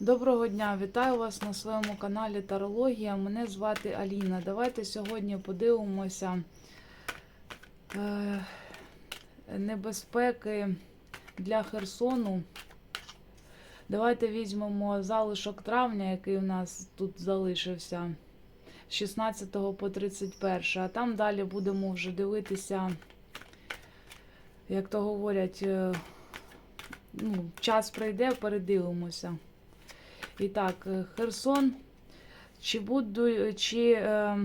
Доброго дня, вітаю вас на своєму каналі Тарологія. Мене звати Аліна. Давайте сьогодні подивимося е, небезпеки для Херсону. Давайте візьмемо залишок травня, який у нас тут залишився з 16 по 31. А там далі будемо вже дивитися, як то говорять, е, ну, час прийде, передивимося. І так, е, Херсон. Чи буду, чи. Е,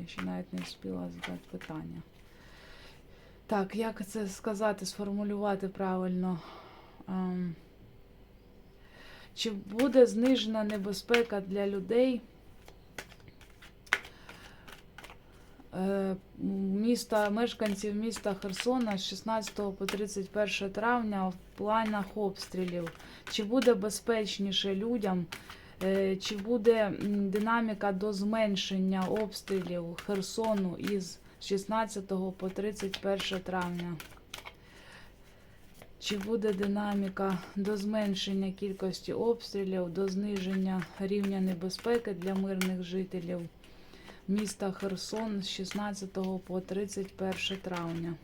я ще навіть не встигла задати питання. Так, як це сказати, сформулювати правильно? Ем, чи буде знижена небезпека для людей? Е, Міста, мешканців міста Херсона з 16 по 31 травня в планах обстрілів. Чи буде безпечніше людям, е, чи буде динаміка до зменшення обстрілів Херсону із 16 по 31 травня? Чи буде динаміка до зменшення кількості обстрілів, до зниження рівня небезпеки для мирних жителів міста Херсон з 16 по 31 травня?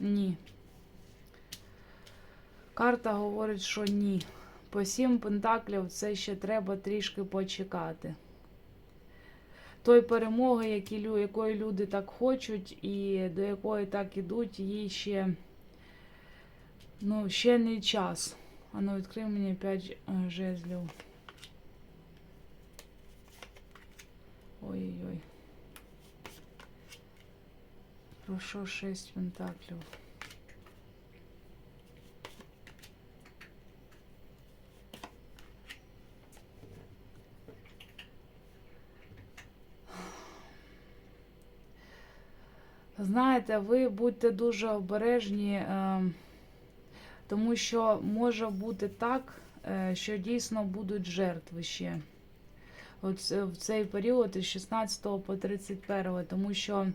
Ні. Карта говорить, що ні. По сім пентаклів це ще треба трішки почекати. Той перемоги, які, якої люди так хочуть, і до якої так ідуть, їй ще, ну, ще не час. Ану, відкрий мені 5 жезлів. Ой-ой-ой. Про що 6 пентаклів? Знаєте, ви будьте дуже обережні, е, тому що може бути так, е, що дійсно будуть жертви ще. От в цей період із 16 по 31, тому що,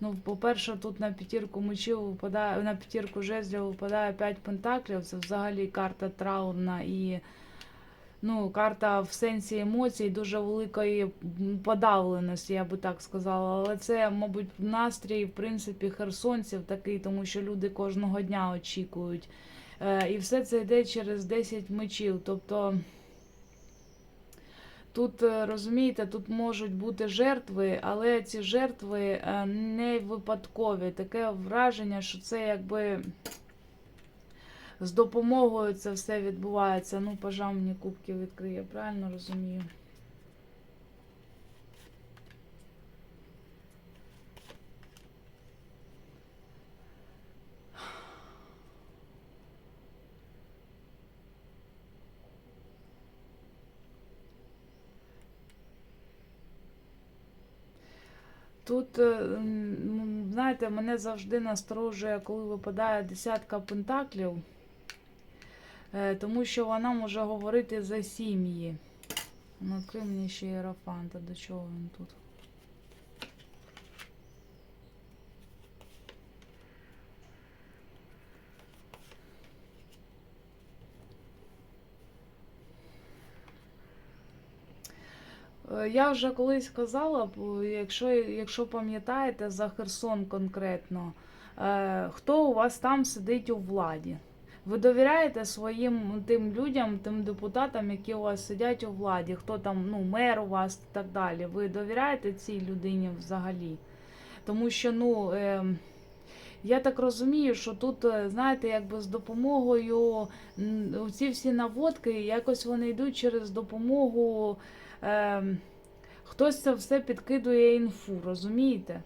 ну, по-перше, тут на п'ятірку мечів випадає, на п'ятірку жезлів випадає 5 пентаклів, це взагалі карта траурна і ну, карта в сенсі емоцій дуже великої подавленості, я би так сказала. Але це, мабуть, настрій, в принципі, херсонців такий, тому що люди кожного дня очікують. Е, і все це йде через 10 мечів. Тобто. Тут е, розумієте, тут можуть бути жертви, але ці жертви е, не випадкові. Таке враження, що це якби з допомогою це все відбувається. Ну, пожав мені кубки відкриє, правильно розумію? Тут, е, знаєте, мене завжди насторожує, коли випадає десятка пентаклів, тому що вона може говорити за сім'ї. Ну, відкрий мені ще Єрофанта, до чого він тут? Е, Я вже колись казала, якщо, якщо пам'ятаєте за Херсон конкретно, е, хто у вас там сидить у владі? Ви довіряєте своїм тим людям, тим депутатам, які у вас сидять у владі, хто там, ну, мер у вас і так далі. Ви довіряєте цій людині взагалі? Тому що, ну, е, я так розумію, що тут, е, знаєте, якби з допомогою ці всі наводки, якось вони йдуть через допомогу. Е, хтось це все підкидує інфу, розумієте?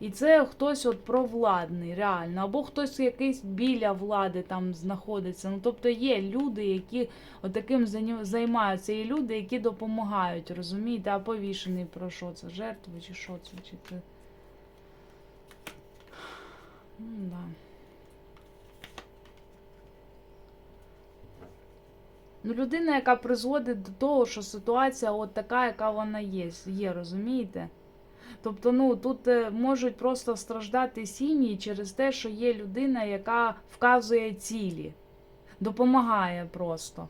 І це хтось от провладний, реально, або хтось якийсь біля влади там знаходиться. Ну, тобто є люди, які таким займаються, є люди, які допомагають, розумієте, а повішений про що це? Жертви чи що це? Чи це? Ну, да. Ну, людина, яка призводить до того, що ситуація от така, яка вона є, є, розумієте? Тобто, ну тут е, можуть просто страждати сім'ї через те, що є людина, яка вказує цілі, допомагає просто.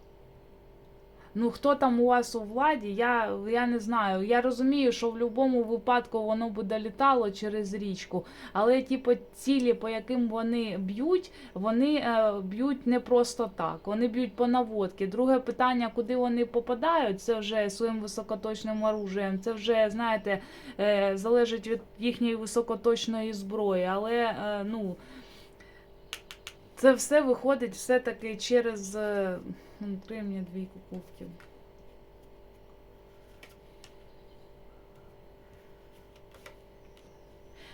Ну, хто там у вас у владі, я, я не знаю. Я розумію, що в будь-якому випадку воно буде літало через річку, але ті по- цілі, по яким вони б'ють, вони е, б'ють не просто так. Вони б'ють по наводки. Друге питання, куди вони попадають, це вже своїм високоточним оружієм. Це вже, знаєте, е, залежить від їхньої високоточної зброї. Але е, ну, це все виходить все-таки через. е, ну, Три мені двійку кубків.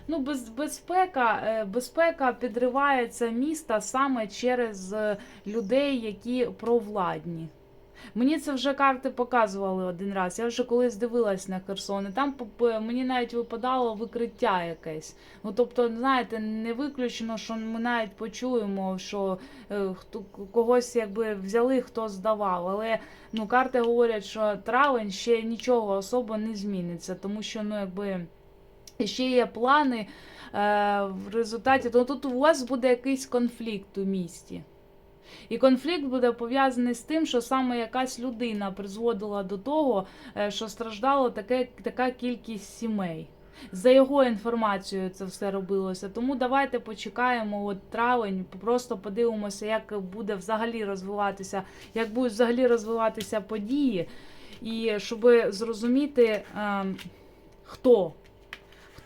Ну, без, безпека, е, безпека підривається міста саме через е, людей, які провладні. Мені це вже карти показували один раз. Я вже колись дивилась на Херсон, і там мені навіть випадало викриття якесь. Ну тобто, знаєте, не виключено, що ми навіть почуємо, що е, хто когось якби взяли, хто здавав. Але ну карти говорять, що травень ще нічого особо не зміниться, тому що ну якби ще є плани е, в результаті. То тут у вас буде якийсь конфлікт у місті. І конфлікт буде пов'язаний з тим, що саме якась людина призводила до того, е, що страждало таке, така кількість сімей. За його інформацією це все робилося. Тому давайте почекаємо от травень, просто подивимося, як буде взагалі розвиватися, як будуть взагалі розвиватися події, і щоб зрозуміти, ем, хто.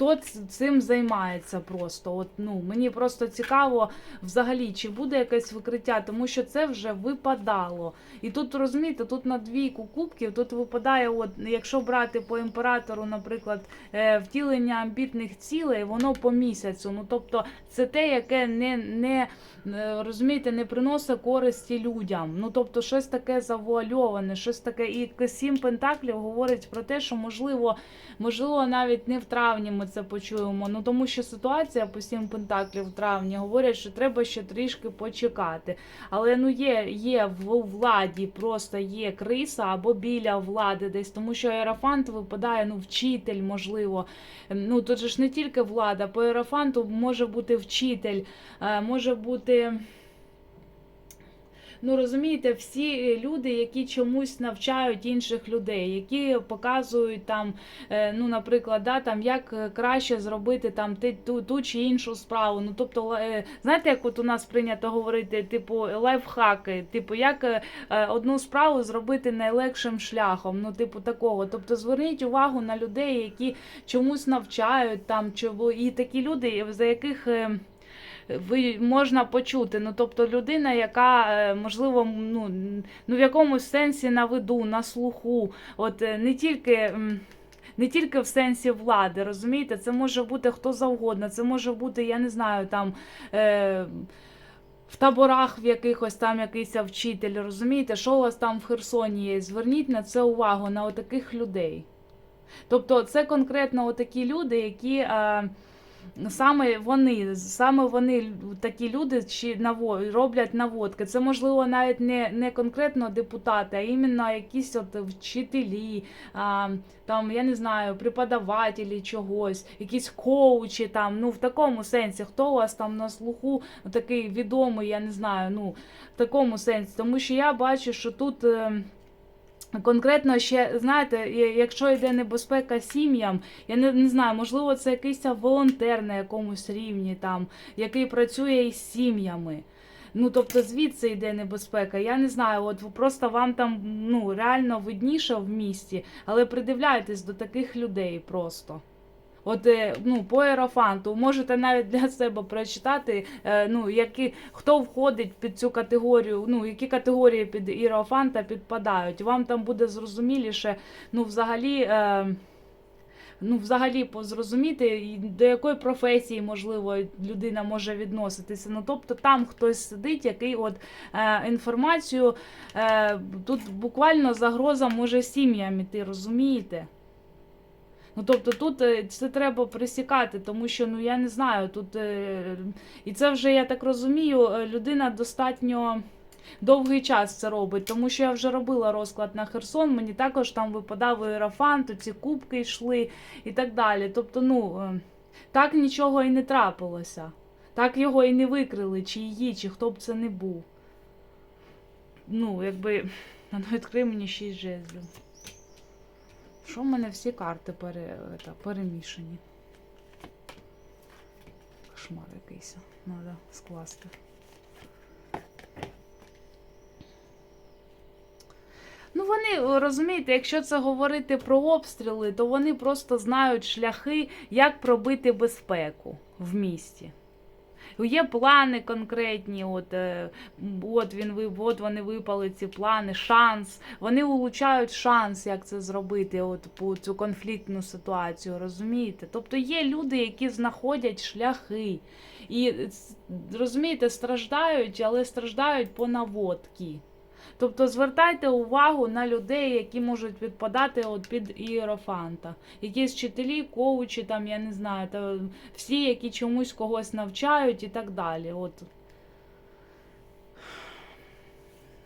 Хто цим займається просто? От ну мені просто цікаво взагалі, чи буде якесь викриття, тому що це вже випадало. І тут розумієте, тут на двійку кубків тут випадає, от якщо брати по імператору, наприклад, е, втілення амбітних цілей, воно по місяцю. Ну тобто це те, яке не, не е, розумієте, не приносить користі людям. Ну тобто, щось таке завуальоване, щось таке. І сім пентаклів говорить про те, що можливо, можливо, навіть не в травні ми це почуємо. Ну тому що ситуація по сім пентаклів в травні говорять, що треба ще трішки почекати. Але ну є, є в владі, просто є криса або біля влади десь, тому що аерофант випадає, ну, вчитель, можливо. Ем, Ну тут же ж не тільки влада, по аерофанту може бути вчитель, е, може бути. Ну, розумієте, всі люди, які чомусь навчають інших людей, які показують там, е, ну, наприклад, да, там, як е, краще зробити там ту, ту чи іншу справу. Ну, тобто, е, знаєте, як от у нас прийнято говорити, типу, лайфхаки, типу, як е, е, одну справу зробити найлегшим шляхом, ну, типу, такого. Тобто, зверніть увагу на людей, які чомусь навчають там, і такі люди, за яких. Ви можна почути. Ну, тобто людина, яка е, можливо, ну, ну в якомусь сенсі на виду, на слуху, от е, не тільки. Не тільки в сенсі влади, розумієте, це може бути хто завгодно, це може бути, я не знаю, там е, в таборах в якихось там якийсь вчитель, розумієте, що у вас там в Херсоні є. Зверніть на це увагу, на отаких людей. Тобто, це конкретно отакі люди, які. Е, Саме вони, саме вони такі люди чи роблять наводки. Це можливо навіть не, не конкретно депутати, а іменно якісь от вчителі, а, там я не знаю, преподавателі чогось, якісь коучі там. Ну в такому сенсі, хто у вас там на слуху такий відомий, я не знаю, ну в такому сенсі, тому що я бачу, що тут. Конкретно ще знаєте, якщо йде небезпека сім'ям, я не, не знаю, можливо, це якийсь волонтер на якомусь рівні, там, який працює із сім'ями. Ну, тобто звідси йде небезпека. Я не знаю, от просто вам там ну, реально видніше в місті, але придивляйтесь до таких людей просто. От е, ну, по аерофанту можете навіть для себе прочитати, е, ну, які, хто входить під цю категорію, ну, які категорії під іерофанта підпадають. Вам там буде зрозуміліше, ну, взагалі. Е, Ну, взагалі, позрозуміти, до якої професії, можливо, людина може відноситися. Ну, тобто там хтось сидить, який от е, інформацію, е, тут буквально загроза може сім'ям іти, розумієте? Ну, тобто тут е, це треба присікати, тому що ну я не знаю, тут е, і це вже я так розумію, е, людина достатньо довгий час це робить, тому що я вже робила розклад на Херсон, мені також там випадав іерофант, ці кубки йшли і так далі. Тобто, ну, так нічого і не трапилося. Так його і не викрили, чи її, чи хто б це не був. Ну, якби. Ну відкрий мені шість жезлів. Що в мене всі карти пере, это, перемішані? Кошмар якийсь. Треба скласти. Ну, вони розумієте, якщо це говорити про обстріли, то вони просто знають шляхи, як пробити безпеку в місті. Є плани конкретні, от, е, от, він, от вони випали ці плани, шанс. Вони улучають шанс, як це зробити, от, по цю конфліктну ситуацію, розумієте? Тобто є люди, які знаходять шляхи. І розумієте, страждають, але страждають по наводки. Тобто звертайте увагу на людей, які можуть підпадати от під іерофанта. Якісь вчителі, коучі, там, я не знаю, та всі, які чомусь когось навчають і так далі. От.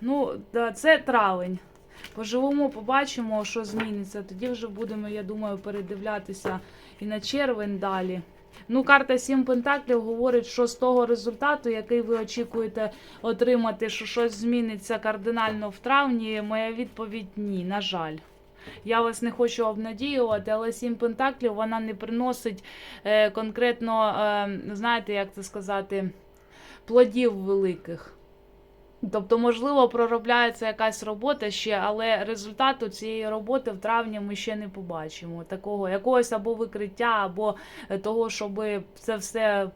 Ну, це травень. Поживемо, побачимо, що зміниться. Тоді вже будемо, я думаю, передивлятися і на червень далі. Ну, карта Сім Пентаклів говорить, що з того результату, який ви очікуєте отримати, що щось зміниться кардинально в травні, моя відповідь ні, на жаль. Я вас не хочу обнадіювати, але сім пентаклів вона не приносить е, конкретно, е, знаєте, як це сказати, плодів великих. Тобто, можливо, проробляється якась робота ще, але результату цієї роботи в травні ми ще не побачимо. Такого якогось або викриття, або е, того, щоб це все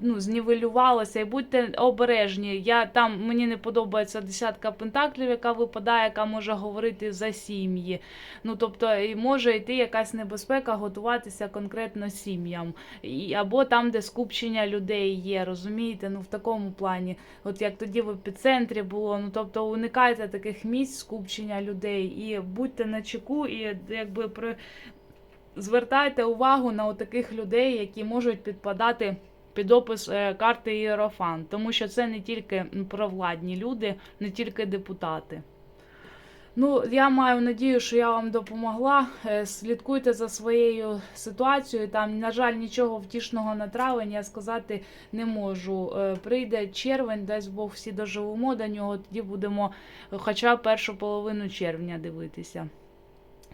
ну, знівелювалося. І будьте обережні. Я там мені не подобається десятка пентаклів, яка випадає, яка може говорити за сім'ї. Ну тобто, і може йти якась небезпека, готуватися конкретно сім'ям, або там, де скупчення людей є, розумієте? Ну в такому плані. От як тоді в епіцентрі було, ну тобто уникайте таких місць скупчення людей і будьте на чеку, і якби при звертайте увагу на таких людей, які можуть підпадати під опис е, карти Єрофан, тому що це не тільки провладні люди, не тільки депутати. Ну, я маю надію, що я вам допомогла. Е, Слідкуйте за своєю ситуацією. Там, на жаль, нічого втішного на травень я сказати не можу. Е, Прийде червень, дасть Бог всі доживемо до нього. Тоді будемо хоча першу половину червня дивитися.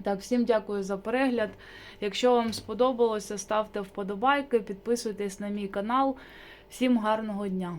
Так, всім дякую за перегляд. Якщо вам сподобалося, ставте вподобайки, підписуйтесь на мій канал. Всім гарного дня!